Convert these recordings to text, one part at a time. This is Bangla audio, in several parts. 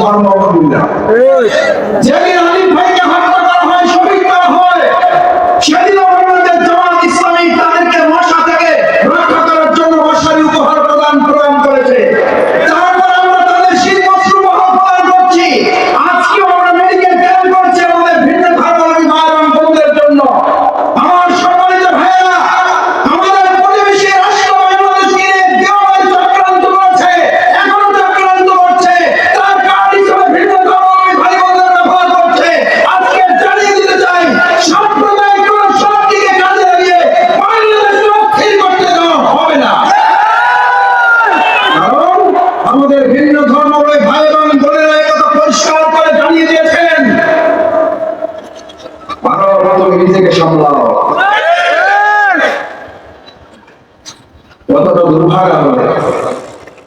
ধর্মাবলম্বীরা কতটা দুর্ভাগ্য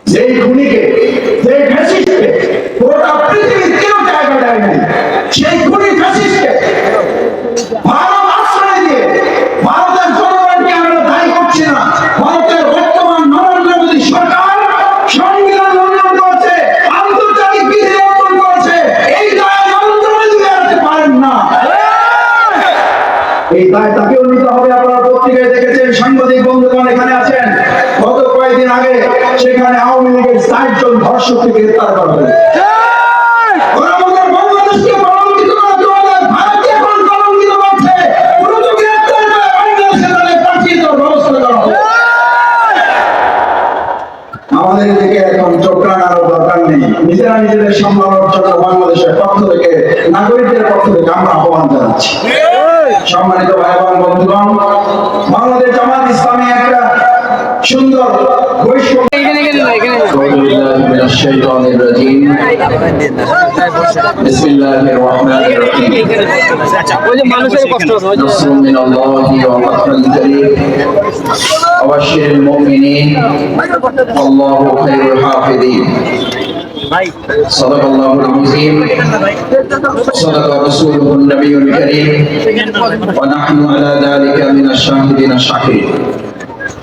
যেই খুনিকে থেকে গ্রেফতার করা বাংলাদেশের পক্ষ থেকে নাগরিকদের পক্ষ থেকে আমরা আহ্বান জানাচ্ছি। সম্মানিত ভাই বন্ধুগণ বাংলাদেশ জামাত ইসলামী একটা সুন্দর বৈষম্য الشيطان الرجيم بسم الله الرحمن الرحيم نصر من الله ورحمة كريم وبشر المؤمنين الله خير الحافظين صدق الله العظيم صدق رسوله النبي الكريم ونحن على ذلك من الشاهدين الشاكرين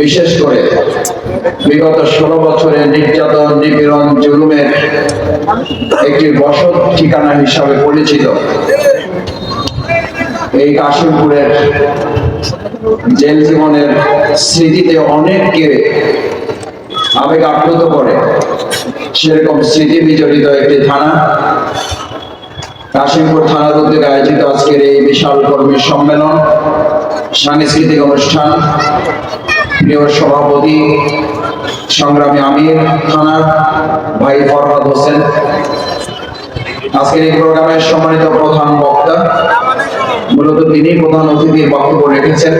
বিশেষ করে বিগত ষোলো বছরের নির্যাতন, নিপীড়ন, জুলুমের একটি বসত ঠিকানা হিসাবে পরিচিত। এই কাশিমপুরের জেল জীবনের স্মৃতিতে অনেককে আবেগ আপ্লুত করে। সেরকম স্মৃতি বিজড়িত একটি থানা। কাশিমপুর থানার উদ্যোগে আয়োজিত আজকের এই বিশাল কর্মী সম্মেলন সাংস্কৃতিক অনুষ্ঠান, প্রিয় সভাপতি, সংগ্রামী আমির থানার ভাই ফরহাদ হোসেন। আজকের এই প্রোগ্রামের সম্মানিত প্রধান বক্তা, মূলত তিনি প্রধান অতিথির বক্তব্য রেখেছেন।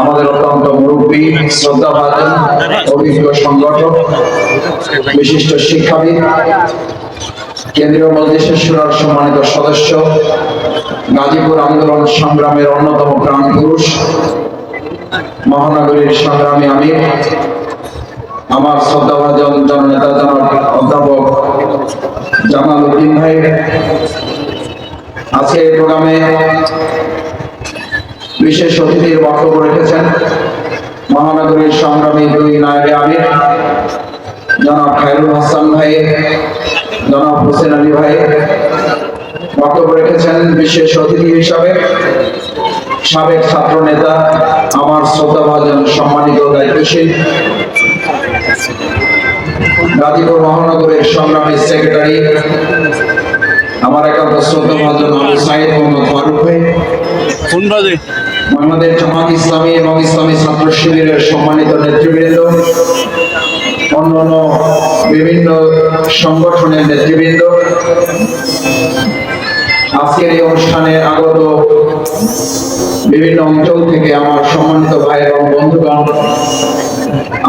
আমাদের অত্যন্ত মুরব্বী, শ্রদ্ধাভাজন, অভিজ্ঞ সংগঠক, বিশিষ্ট শিক্ষাবিদ, কেন্দ্রীয় সুরার সম্মানিত সদস্য গাজীপুর আন্দোলন সংগ্রামের অন্যতম প্রাণ পুরুষ, মহানগরীর সংগ্রামী আমি আমার শ্রদ্ধাভাজন জননেতা জনাব অধ্যাপক জামাল উদ্দিন ভাই। আজকে এই প্রোগ্রামে বিশেষ অতিথির বক্তব্য রেখেছেন মহানগরীর সংগ্রামী দুই নায়বে আমির, জনাব খায়রুল হাসান ভাই, জনাব হোসেন আলী ভাই বক্তব্য রেখেছেন বিশেষ অতিথি হিসাবে সাবেক ছাত্র নেতা আমার শ্রদ্ধাভাজন সম্মানিত দায়িত্বশীল গাজীপুর মহানগরের সংগ্রামী সেক্রেটারি আমার একান্ত শ্রদ্ধাভাজন আবু সাইদ মোহাম্মদ ফারুক ভাই বাংলাদেশ জামাত ইসলামী এবং ইসলামী ছাত্র শিবিরের সম্মানিত নেতৃবৃন্দ অন্যান্য বিভিন্ন সংগঠনের নেতৃবৃন্দ আজকের এই অনুষ্ঠানে আগত বিভিন্ন অঞ্চল থেকে আমার সম্মানিত ভাই এবং বন্ধুগণ,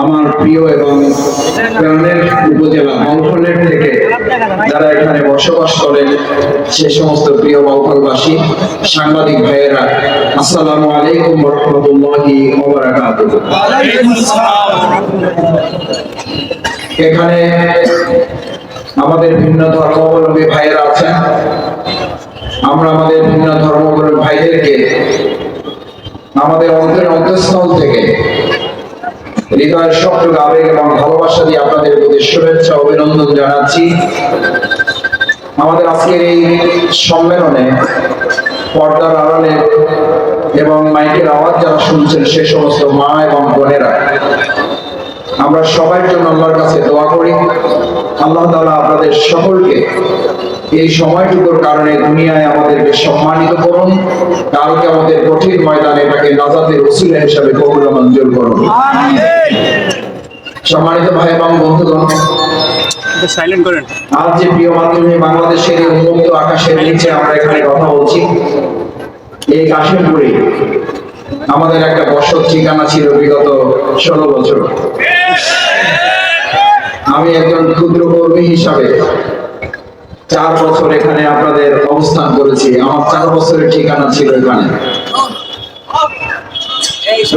আমার প্রিয় এবং প্রাণের উপজেলা মলফলের থেকে যারা এখানে বসবাস করেন, সে সমস্ত প্রিয় বাউফলবাসী, সাংবাদিক ভাইয়েরা, আসসালামু আলাইকুম রহমতুল্লাহি এখানে আমাদের ভিন্ন ধর্মাবলম্বী ভাইয়েরা আছেন। আমরা আমাদের ভিন্ন ধর্মাবলম্বী ভাইদেরকে, আমাদের অন্তরের অন্তঃস্থল থেকে হৃদয়ের সবটুকু আবেগ এবং ভালোবাসা দিয়ে আপনাদের প্রতি শুভেচ্ছা, অভিনন্দন জানাচ্ছি। আমাদের আজকের এই সম্মেলনে পর্দার আড়ালে এবং মাইকের আওয়াজ যারা শুনছেন, সে সমস্ত মা এবং বোনেরা, আমরা সবার জন্য আল্লাহর কাছে দোয়া করি। আল্লাহ তালা আপনাদের সকলকে এই সময়টুকুর কারণে দুনিয়ায় আমাদেরকে সম্মানিত করুন। কালকে আমাদের কঠিন ময়দানে এটাকে নাজাতের উসিলা হিসাবে কবুল মঞ্জুর করুন। সম্মানিত ভাই এবং বন্ধুগণ সাইলেন্ট করেন। আজ যে প্রিয় মাধ্যমে বাংলাদেশের উন্মুক্ত আকাশের নিচে আমরা এখানে কথা বলছি এই কাশিমপুরে আমাদের একটা বসত ঠিকানা ছিল বিগত ষোলো বছর। আমি একজন ক্ষুদ্র কর্মী হিসাবে চার বছর এখানে আপনাদের অবস্থান করেছি। আমার চার বছরের ঠিকানা ছিল এখানে।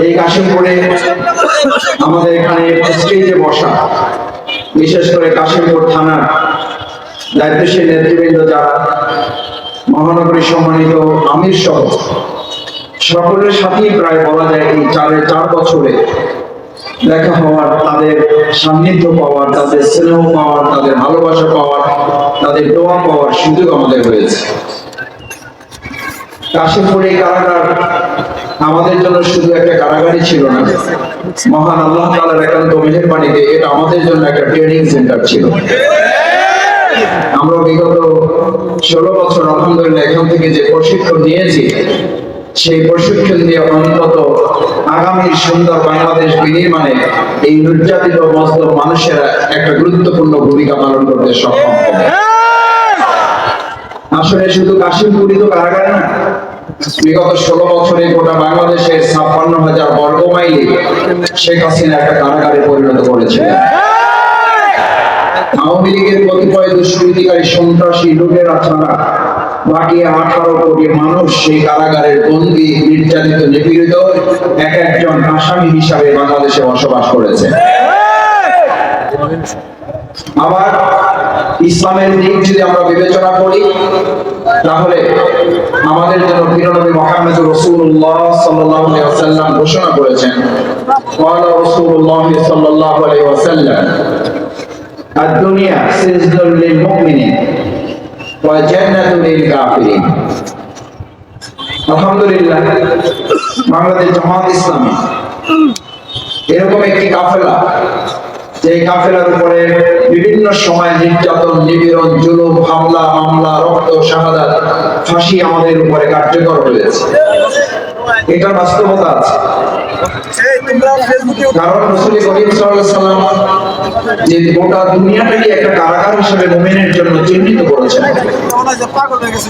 এই কাশিমপুরে আমাদের এখানে স্টেজে বসা, বিশেষ করে কাশিমপুর থানার দায়িত্বশীল নেতৃবৃন্দ যারা, মহানগরী সম্মানিত আমির সহ, সকলের সাথেই প্রায় বলা যায় এই চারে চার বছরে দেখা হওয়ার তাদের সান্নিধ্য পাওয়ার, তাদের স্নেহ পাওয়ার, তাদের ভালোবাসা পাওয়ার, তাদের দোয়া পাওয়ার সুযোগ আমাদের হয়েছে। কাশিমপুর কারাগার আমাদের জন্য শুধু একটা কারাগারই ছিল না, মহান আল্লাহ তাআলার একান্ত মেহেরবানিতে এটা আমাদের জন্য একটা ট্রেনিং সেন্টার ছিল। আমরা বিগত ষোলো বছর, আলহামদুলিল্লাহ, এখান থেকে যে প্রশিক্ষণ নিয়েছি সেই প্রশিক্ষণ দিয়ে অন্তত আগামী সুন্দর বাংলাদেশ বিনির্মাণে এই নির্যাতিত মজলুম মানুষেরা একটা গুরুত্বপূর্ণ ভূমিকা পালন করতে সক্ষম হবে। আসলে শুধু কাশিমপুরই তো কারাগার না, বিগত ষোলো বছরে গোটা বাংলাদেশের ছাপ্পান্ন হাজার বর্গ মাইলে শেখ হাসিনা একটা কারাগারে পরিণত করেছিলেন। আওয়ামী লীগের কতিপয় দুষ্কৃতিকারী সন্ত্রাসী লুটেরা ছাড়া বাকি আঠারো কোটি মানুষ সেই কারাগারের বন্দী নির্যাতিত নিপীড়িত এক একজন আসামি হিসাবে বাংলাদেশে বসবাস করেছে আবার ইসলামের দিক যদি আমরা বিবেচনা করি তাহলে আমাদের জন্য প্রিয়নবী মুহাম্মদ রাসূলুল্লাহ সাল্লাল্লাহু আলাইহি ওয়াসাল্লাম ঘোষণা করেছেন قال رسول الله صلى الله عليه وسلم الدنيا سجن للمؤمنين وجنة للكافرين আলহামদুলিল্লাহ, বাংলাদেশ এরকম একটি কাফেলা যে কাফেলার উপরে বিভিন্ন সময় নির্যাতন, নিপীড়ন, জুলুম, হামলা, মামলা, রক্ত, শাহাদাত, ফাঁসি আমাদের উপরে কার্যকর হয়েছে। এটা বাস্তবতা আছে। কারণ রসুল করিম আলাইহি সাল্লাম যে গোটা দুনিয়াটাকে একটা কারাগার হিসেবে মুমিনের জন্য চিহ্নিত করেছেন।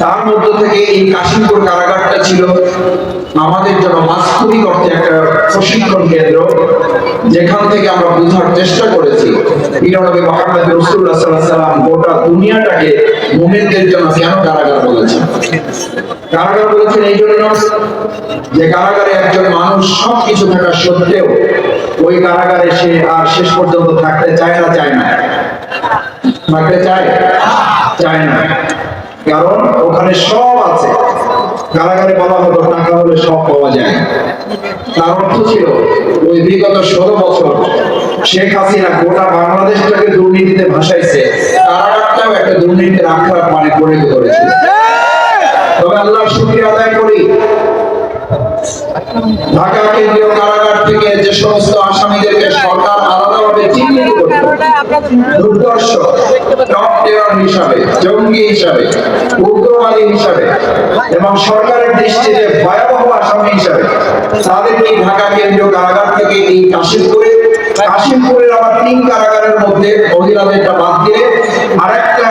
তার মধ্য থেকে এই কাশিমপুর কারাগারটা ছিল আমাদের জন্য একটা প্রশিক্ষণ কেন্দ্র। যেখান থেকে আমরা বোঝার চেষ্টা করেছি রসুল্লাহ সাল্লাম গোটা দুনিয়াটাকে মুমিনদের জন্য কেন কারাগার বলেছেন? কারাগার বলেছেন এই জন্য যে কারাগারে একজন মানুষ সবকিছু থাকা সত্ত্বেও ওই কারাগারে সে আর শেষ পর্যন্ত থাকতে চায় না চায় না? থাকতে চায়? চায় না। কারণ ওখানে সব আছে। কারাগারে বলা হতো, টাকা হলে সব পাওয়া যায়। তার অর্থ ছিল, ওই বিগত ষোলো বছর শেখ হাসিনা গোটা বাংলাদেশটাকে দুর্নীতিতে ভাসাইছে, কারাগারটাও একটা দুর্নীতির আখড়া মানে করে করেছে তবে আল্লাহর শুকরিয়া আদায় করি, ঢাকা কেন্দ্রীয় কারাগার থেকে যে সমস্ত আসামিদেরকে সরকার আলাদাভাবে চিহ্নিত এবং সরকারের দৃষ্টিতে ভয়াবহ আসামি হিসাবে ঢাকা কেন্দ্রীয় কারাগার থেকে এই কাশিমপুরে, কাশিমপুরের আবার তিন কারাগারের মধ্যে মহিলাদেরটা বাদ দিয়ে আরেকটা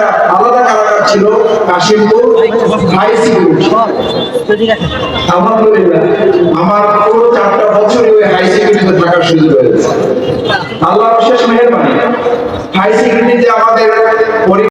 ছিল কাশিমপুর হাই সিকিউরিটি আলহামদুলিল্লাহ আমার পুরো চারটা বছরই ওই হাই সেকেন্ডারিতে থাকার সুযোগ হয়েছে। আল্লাহ বিশেষ মেহরবানি। হাই সেকেন্ডারিতে আমাদের